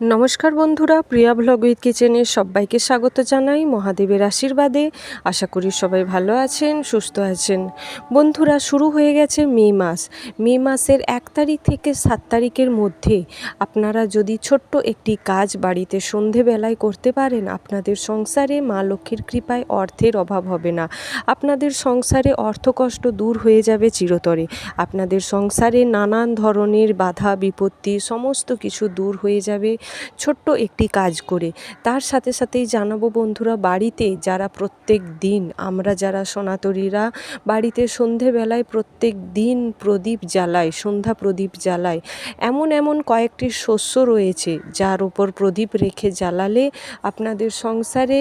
নমস্কার বন্ধুরা, প্রিয়া blog with কিচেনে সবাইকে স্বাগত জানাই মহাদেবের আশীর্বাদে। আশা করি সবাই ভালো আছেন, সুস্থ আছেন। বন্ধুরা, শুরু হয়ে গেছে মে মাস। মে মাসের এক তারিখ থেকে সাত তারিখের মধ্যে আপনারা যদি ছোট্ট একটি কাজ বাড়িতে সন্ধেবেলায় করতে পারেন, আপনাদের সংসারে মা লক্ষ্মীর কৃপায় অর্থের অভাব হবে না। আপনাদের সংসারে অর্থকষ্ট দূর হয়ে যাবে চিরতরে। আপনাদের সংসারে নানান ধরনের বাধা, বিপত্তি, সমস্ত কিছু দূর হয়ে যাবে। ছোট্ট একটি কাজ করে। তার সাথে সাথেই জানাব বন্ধুরা, বাড়িতে যারা প্রত্যেক দিন, আমরা যারা সনাতনীরা, বাড়িতে সন্ধেবেলায় প্রত্যেক দিন প্রদীপ জ্বালায় সন্ধ্যা প্রদীপ জ্বালায় এমন এমন কয়েকটি শস্য রয়েছে, যার উপর প্রদীপ রেখে জ্বালালে আপনাদের সংসারে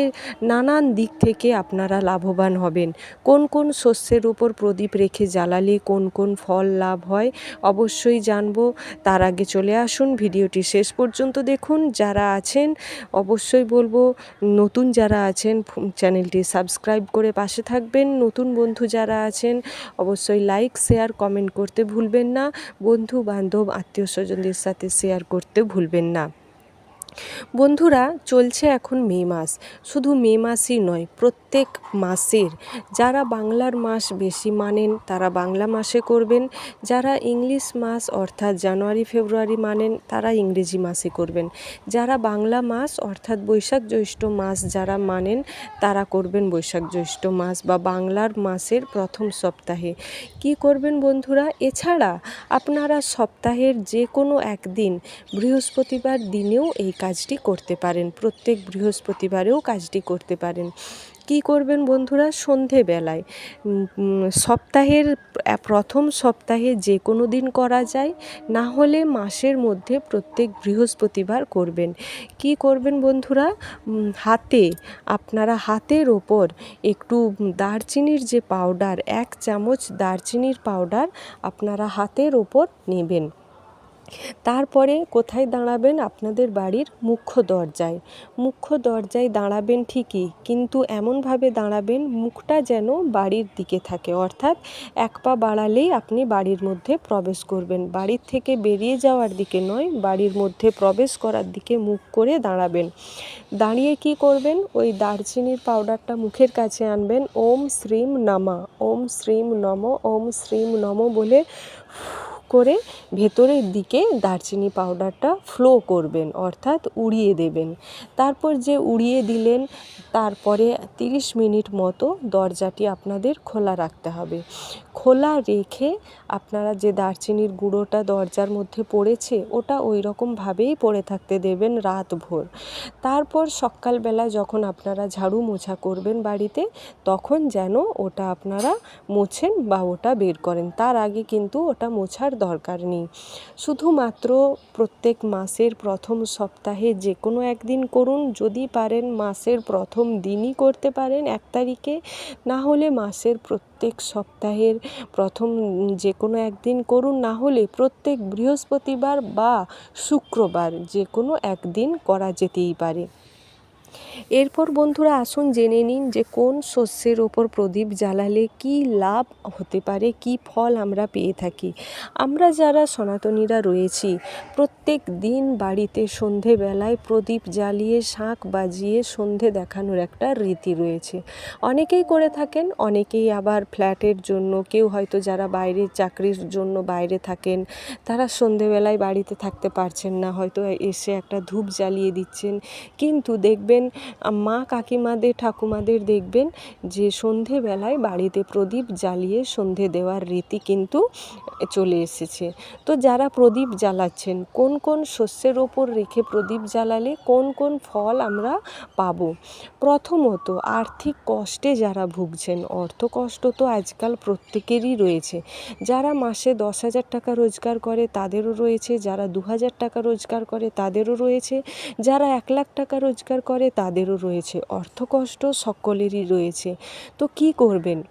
নানান দিক থেকে আপনারা লাভবান হবেন। কোন কোন শস্যের উপর প্রদীপ রেখে জ্বালালে কোন কোন ফল লাভ হয়, অবশ্যই জানব। তার আগে চলে আসুন, ভিডিওটি শেষ পর্যন্ত দেখুন। যারা আছেন, অবশ্যই বলব, নতুন যারা আছেন চ্যানেলটি সাবস্ক্রাইব করে পাশে থাকবেন। নতুন বন্ধু যারা আছেন, অবশ্যই লাইক, শেয়ার, কমেন্ট করতে ভুলবেন না। বন্ধু বান্ধব আত্মীয় স্বজনদের সাথে শেয়ার করতে ভুলবেন না। বন্ধুরা, চলছে এখন মে মাস। শুধু মে মাসই নয়, প্রত্যেক মাসের। যারা বাংলার মাস বেশি মানেন, তারা বাংলা মাসে করবেন। যারা ইংলিশ মাস, অর্থাৎ জানুয়ারি, ফেব্রুয়ারি মানেন, তারা ইংরেজি মাসে করবেন। যারা বাংলা মাস, অর্থাৎ বৈশাখ জ্যৈষ্ঠ মাস যারা মানেন, তারা করবেন বৈশাখ জ্যৈষ্ঠ মাস বা বাংলার মাসের প্রথম সপ্তাহে। কি করবেন বন্ধুরা? এছাড়া আপনারা সপ্তাহের যে কোনো একদিন বৃহস্পতিবার দিনেও এই কাজটি করতে পারেন। প্রত্যেক বৃহস্পতিবারেও কাজটি করতে পারেন। কি করবেন বন্ধুরা? সন্ধেবেলায়। সপ্তাহের প্রথম সপ্তাহে যে কোনো দিন করা যায়। না হলে মাসের মধ্যে প্রত্যেক বৃহস্পতিবার করবেন। কি করবেন বন্ধুরা? হাতে, আপনারা হাতের ওপর একটু দারচিনির যে পাউডার, এক চামচ দারচিনির পাউডার আপনারা হাতের ওপর নেবেন। তারপরে কোথায় দাঁড়াবেন? আপনাদের বাড়ির মুখ্য দরজায়। মুখ্য দরজায় দাঁড়াবেন ঠিকই, কিন্তু এমনভাবে দাঁড়াবেন মুখটা যেন বাড়ির দিকে থাকে। অর্থাৎ এক পা বাড়ালেই আপনি বাড়ির মধ্যে প্রবেশ করবেন। বাড়ির থেকে বেরিয়ে যাওয়ার দিকে নয়, বাড়ির মধ্যে প্রবেশ করার দিকে মুখ করে দাঁড়াবেন। দাঁড়িয়ে কি করবেন? ওই দারচিনির পাউডারটা মুখের কাছে আনবেন। ওম শ্রীম নামা। ওম শ্রীম নম, ওম শ্রীম নম বলে করে ভেতরের দিকে দারচিনি পাউডারটা ফ্লো করবেন, অর্থাৎ উড়িয়ে দেবেন। তারপর যে উড়িয়ে দিলেন, তারপরে তিরিশ মিনিট মতো দরজাটি আপনাদের খোলা রাখতে হবে। খোলা রেখে আপনারা যে দারচিনির গুঁড়োটা দরজার মধ্যে পড়েছে, ওটা ওই রকমভাবেই পড়ে থাকতে দেবেন রাত ভোর তারপর সকালবেলা যখন আপনারা ঝাড়ু মোছা করবেন বাড়িতে, তখন যেন ওটা আপনারা মোছেন বা ওটা বের করেন। তার আগে কিন্তু ওটা মোছার দরকার নেই। শুধুমাত্র প্রত্যেক মাসের প্রথম সপ্তাহে যে কোনো একদিন করুন, যদি পারেন মাসের প্রথম দিনই করতে পারেন এক তারিখে। না হলে মাসের প্রত্যেক সপ্তাহের প্রথম যে কোনো একদিন করুন, না হলে প্রত্যেক বৃহস্পতিবার বা শুক্রবার যে কোনো একদিন করা যেতেই পারে। এরপর বন্ধুরা আসুন জেনে নিন যে কোন শস্যের ওপর প্রদীপ জ্বালালে কি লাভ হতে পারে, কি ফল আমরা পেয়ে থাকি। আমরা যারা সনাতনীরা রয়েছি, প্রত্যেক দিন বাড়িতে সন্ধেবেলায় প্রদীপ জ্বালিয়ে, শাঁখ বাজিয়ে সন্ধে দেখানোর একটা রীতি রয়েছে। অনেকেই করে থাকেন, অনেকেই আবার ফ্ল্যাটের জন্য, কেউ হয়তো যারা বাইরে চাকরির জন্য বাইরে থাকেন, তারা সন্ধেবেলায় বাড়িতে থাকতে পারছেন না, হয়তো এসে একটা ধূপ জ্বালিয়ে দিচ্ছেন। কিন্তু দেখবেন মা কাকিমাদের, ঠাকুমাদের দেখবেন যে সন্ধেবেলায় বাড়িতে প্রদীপ জ্বালিয়ে সন্ধে দেওয়ার রীতি কিন্তু চলে এসেছে। তো যারা প্রদীপ জ্বালাচ্ছেন, কোন কোন শস্যের ওপর রেখে প্রদীপ জ্বালালে কোন কোন ফল আমরা পাবো? প্রথমত, আর্থিক কষ্টে যারা ভুগছেন অর্থ কষ্ট তো আজকাল প্রত্যেকেরই রয়েছে। যারা মাসে দশ হাজার টাকা রোজগার করে, তাদেরও রয়েছে। যারা দু হাজার টাকা রোজগার করে, তাদেরও রয়েছে। যারা এক লাখ টাকা রোজগার করে তাদেরও রয়েছে। অর্থকষ্ট সকলেরই রয়েছে। তো কী করবেন?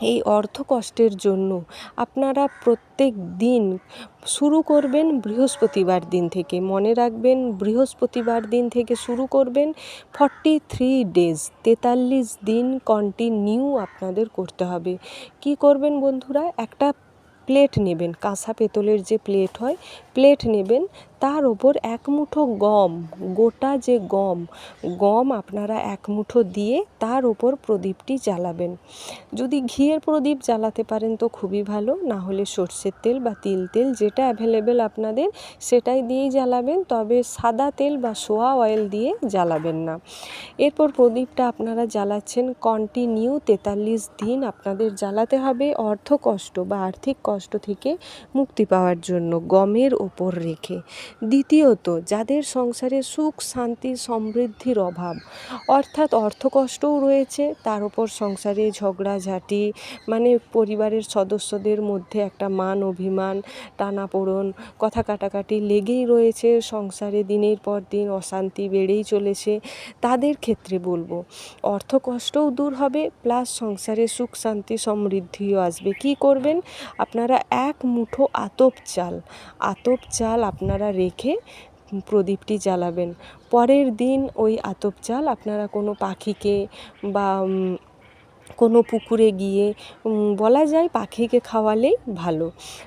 এই অর্থ কষ্টের জন্য আপনারা প্রত্যেক দিন শুরু করবেন বৃহস্পতিবার দিন থেকে। মনে রাখবেন, বৃহস্পতিবার দিন থেকে শুরু করবেন। ফর্টি থ্রি ডেজ তেতাল্লিশ দিন কন্টিনিউ আপনাদের করতে হবে। কি করবেন বন্ধুরা? একটা প্লেট নেবেন কাঁসা পেতলের যে প্লেট হয়, প্লেট নেবেন, তার ওপর এক মুঠো গম, গোটা যে গম গম আপনারা এক মুঠো দিয়ে তার ওপর প্রদীপটি জ্বালাবেন। যদি ঘিয়ের প্রদীপ জ্বালাতে পারেন তো খুবই ভালো, না হলে সর্ষের তেল বা তিল তেল যেটা অ্যাভেলেবেল আপনাদের, সেটাই দিয়েই জ্বালাবেন, তবে সাদা তেল বা সোয়া অয়েল দিয়ে জ্বালাবেন না। এরপর প্রদীপটা আপনারা জ্বালাচ্ছেন কন্টিনিউ তেতাল্লিশ দিন আপনাদের জ্বালাতে হবে অর্থ কষ্ট বা আর্থিক কষ্ট থেকে মুক্তি পাওয়ার জন্য গমের ওপর রেখে। দ্বিতীয়ত, যাদের সংসারে সুখ, শান্তি, সমৃদ্ধির অভাব, অর্থাৎ অর্থকষ্টও রয়েছে, তার উপর সংসারে ঝগড়াঝাটি মানে পরিবারের সদস্যদের মধ্যে একটা মান অভিমান, টানাপোড়ন, কথা কাটাকাটি লেগেই রয়েছে, সংসারে দিনের পর দিন অশান্তি বেড়েই চলেছে। তাদের ক্ষেত্রে বলব। অর্থ কষ্টও দূর হবে প্লাস সংসারে সুখ, শান্তি, সমৃদ্ধিও আসবে। কি করবেন? আপনারা এক মুঠো আতপ চাল আতপ চাল আপনারা রেখে প্রদীপটি জ্বালাবেন। পরের দিন ওই আতপ চাল আপনারা কোনো পাখিকে বা কোনো পুকুরে গিয়ে বলা যায় পাখিকে খাওয়ালেই ভালো।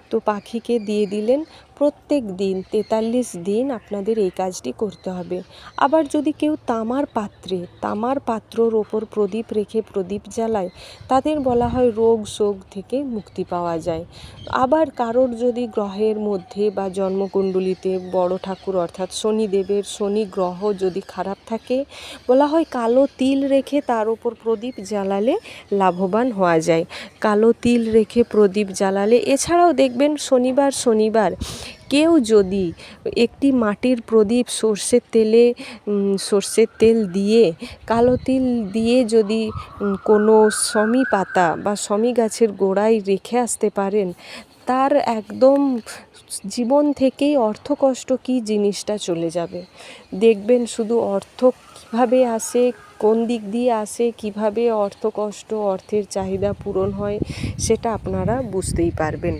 তো পাখিকে দিয়ে দিলেন প্রত্যেক দিন, তেতাল্লিশ দিন আপনাদের এই কাজটি করতে হবে। আবার যদি কেউ তামার পাত্রে, তামার পাত্রর ওপর প্রদীপ রেখে প্রদীপ জ্বালায়, তাদের বলা হয় রোগ শোক থেকে মুক্তি পাওয়া যায়। আবার কারোর যদি গ্রহের মধ্যে বা জন্মকুণ্ডলিতে বড় ঠাকুর অর্থাৎ শনিদেবের শনি গ্রহ যদি খারাপ থাকে, বলা হয় কালো তিল রেখে তার ওপর প্রদীপ জ্বালালে লাভবান হওয়া যায়। কালো তিল রেখে প্রদীপ জ্বালালে, এছাড়াও দেখবেন শনিবার শনিবার কেউ যদি একটি মাটির প্রদীপ সর্ষের তেলে সর্ষের তেল দিয়ে, কালো তিল দিয়ে যদি কোনো শমী পাতা বা শমী গাছের গোড়ায় রেখে আসতে পারেন, তার একদম জীবন থেকেই অর্থকষ্ট কী জিনিসটা চলে যাবে। দেখবেন শুধু অর্থ কীভাবে আসে, কোন দিক দিয়ে আসে, কীভাবে অর্থকষ্ট, অর্থের চাহিদা পূরণ হয়, সেটা আপনারা বুঝতেই পারবেন।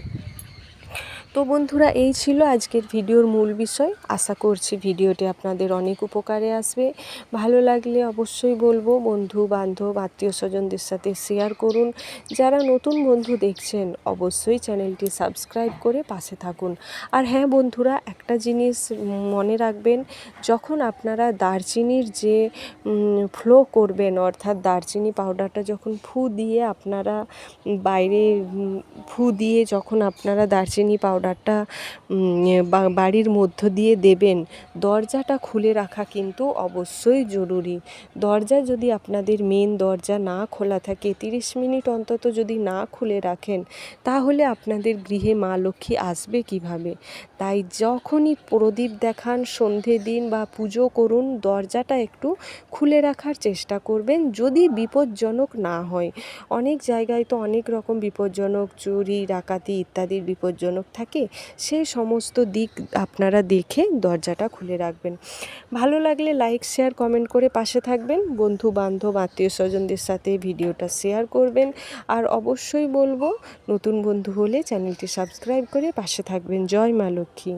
তো বন্ধুরা, এই ছিল আজকের ভিডিওর মূল বিষয়। আশা করছি ভিডিওটি আপনাদের অনেক উপকারে আসবে। ভালো লাগলে অবশ্যই বলব, বন্ধু, বান্ধব, আত্মীয় স্বজনদের সাথে শেয়ার করুন। যারা নতুন বন্ধু দেখছেন, অবশ্যই চ্যানেলটি সাবস্ক্রাইব করে পাশে থাকুন। আর হ্যাঁ বন্ধুরা, একটা জিনিস মনে রাখবেন, যখন আপনারা দারচিনির যে ফ্লো করবেন, অর্থাৎ দারচিনি পাউডারটা যখন ফু দিয়ে আপনারা বাইরে ফু দিয়ে যখন আপনারা দারচিনি পাউডার পাউডারটা বাড়ির মধ্য দিয়ে দেবেন, দরজাটা খুলে রাখা কিন্তু অবশ্যই জরুরি। দরজা যদি আপনাদের মেন দরজা না খোলা থাকে, তিরিশ মিনিট অন্তত যদি না খুলে রাখেন, তাহলে আপনাদের গৃহে মা লক্ষ্মী আসবে কীভাবে? তাই যখনই প্রদীপ দেখান, সন্ধে দিন বা পুজো করুন, দরজাটা একটু খুলে রাখার চেষ্টা করবেন, যদি বিপজ্জনক না হয়। অনেক জায়গায় তো অনেক রকম বিপজ্জনক, চুরি, ডাকাতি ইত্যাদির বিপজ্জনক থাকে সেই সমস্ত দিক আপনারা দেখে দরজাটা খুলে রাখবেন। ভালো লাগলে লাইক শেয়ার কমেন্ট করে পাশে থাকবেন। বন্ধু বান্ধব আত্মীয় স্বজনদের সাথে ভিডিওটা শেয়ার করবেন। আর অবশ্যই বলব, নতুন বন্ধু হলে চ্যানেলটি সাবস্ক্রাইব করে পাশে থাকবেন। জয় মা লক্ষ্মী।